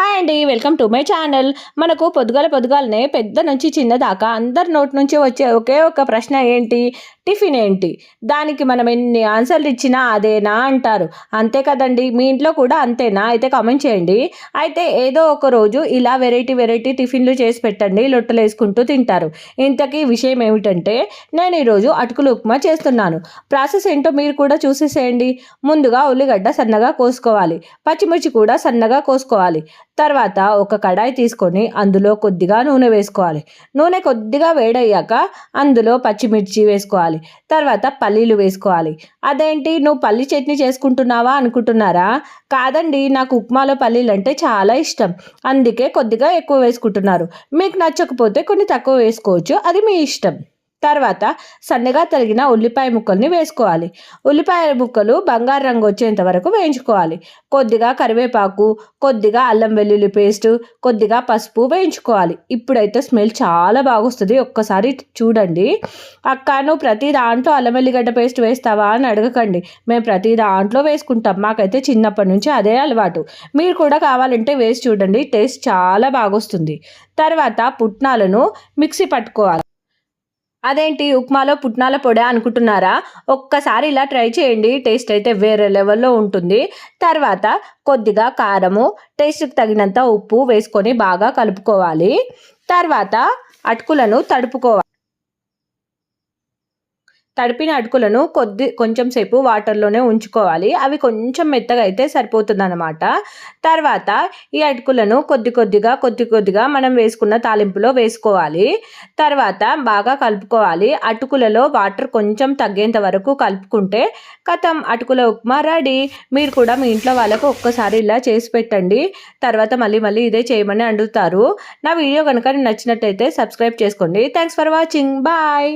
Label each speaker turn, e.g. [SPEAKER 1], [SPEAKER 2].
[SPEAKER 1] Hi అండి welcome to my channel. మనకు పొద్దుగాల పొద్దుగాలనే పెద్ద నుంచి చిన్న దాకా అందరి నోటి నుంచి వచ్చే ఒకే ఒక ప్రశ్న ఏంటి? టిఫిన్ ఏంటి? దానికి మనం ఎన్ని ఆన్సర్లు ఇచ్చినా అదేనా అంటారు. అంతే కదండి మీ ఇంట్లో కూడా అంతేనా? అయితే కామెంట్ చేయండి. అయితే ఏదో ఒక రోజు ఇలా వెరైటీ వెరైటీ టిఫిన్లు చేసి పెట్టండి లొట్టలు వేసుకుంటూ తింటారు. ఇంతకీ విషయం ఏమిటంటే నేను ఈరోజు అటుకులు ఉప్మా చేస్తున్నాను. ప్రాసెస్ ఏంటో మీరు కూడా చూసేసేయండి. ముందుగా ఉల్లిగడ్డ సన్నగా కోసుకోవాలి. పచ్చిమిర్చి కూడా సన్నగా కోసుకోవాలి. తర్వాత ఒక కడాయి తీసుకొని అందులో కొద్దిగా నూనె వేసుకోవాలి. నూనె కొద్దిగా వేడయ్యాక అందులో పచ్చిమిర్చి వేసుకోవాలి. తర్వాత పల్లీలు వేసుకోవాలి. అదేంటి? నువ్వు పల్లి చట్నీ చేసుకుంటున్నావా అనుకుంటున్నారా? కాదండి నాకు ఉప్మాలో పల్లీలు అంటే చాలా ఇష్టం. అందుకే కొద్దిగా ఎక్కువ వేసుకుంటున్నారు. మీకు నచ్చకపోతే కొన్ని తక్కువ వేసుకోవచ్చు. అది మీ ఇష్టం. తర్వాత సన్నగా తరిగిన ఉల్లిపాయ ముక్కల్ని వేసుకోవాలి. ఉల్లిపాయ ముక్కలు బంగారు రంగు వచ్చేంత వరకు వేయించుకోవాలి. కొద్దిగా కరివేపాకు కొద్దిగా అల్లం వెల్లుల్లి పేస్ట్ కొద్దిగా పసుపు వేయించుకోవాలి. ఇప్పుడైతే స్మెల్ చాలా బాగొస్తుంది. ఒక్కసారి చూడండి. అక్క నువ్వు ప్రతి దాంట్లో అల్లం వెల్లిగడ్డ పేస్ట్ వేస్తావా అని అడగకండి. మేము ప్రతి దాంట్లో వేసుకుంటాం. మాకైతే చిన్నప్పటి నుంచి అదే అలవాటు. మీరు కూడా కావాలంటే వేసి చూడండి. టేస్ట్ చాలా బాగొస్తుంది. తర్వాత పుట్నాలను మిక్సీ పట్టుకోవాలి. అదేంటి ఉప్మాలో పుట్నాల పొడి అనుకుంటున్నారా? ఒక్కసారి ఇలా ట్రై చేయండి టేస్ట్ అయితే వేరే లెవెల్లో ఉంటుంది. తర్వాత కొద్దిగా కారము టేస్ట్కి తగినంత ఉప్పు వేసుకొని బాగా కలుపుకోవాలి. తర్వాత అటుకులను తడుపుకోవాలి. తడిపిన అటుకులను కొద్ది కొంచెం సేపు వాటర్లోనే ఉంచుకోవాలి. అవి కొంచెం మెత్తగా అయితే సరిపోతుంది అనమాట తర్వాత ఈ అటుకులను కొద్ది కొద్దిగా కొద్ది కొద్దిగా మనం వేసుకున్న తాలింపులో వేసుకోవాలి. తర్వాత బాగా కలుపుకోవాలి. అటుకులలో వాటర్ కొంచెం తగ్గేంత వరకు కలుపుకుంటే కథం అటుకుల ఉప్మా రెడీ. మీరు కూడా మీ ఇంట్లో వాళ్ళకు ఒక్కసారి ఇలా చేసి పెట్టండి. తర్వాత మళ్ళీ మళ్ళీ ఇదే చేయమని అడుగుతారు. నా వీడియో కనుక నచ్చినట్టయితే సబ్స్క్రైబ్ చేసుకోండి. Thanks for watching bye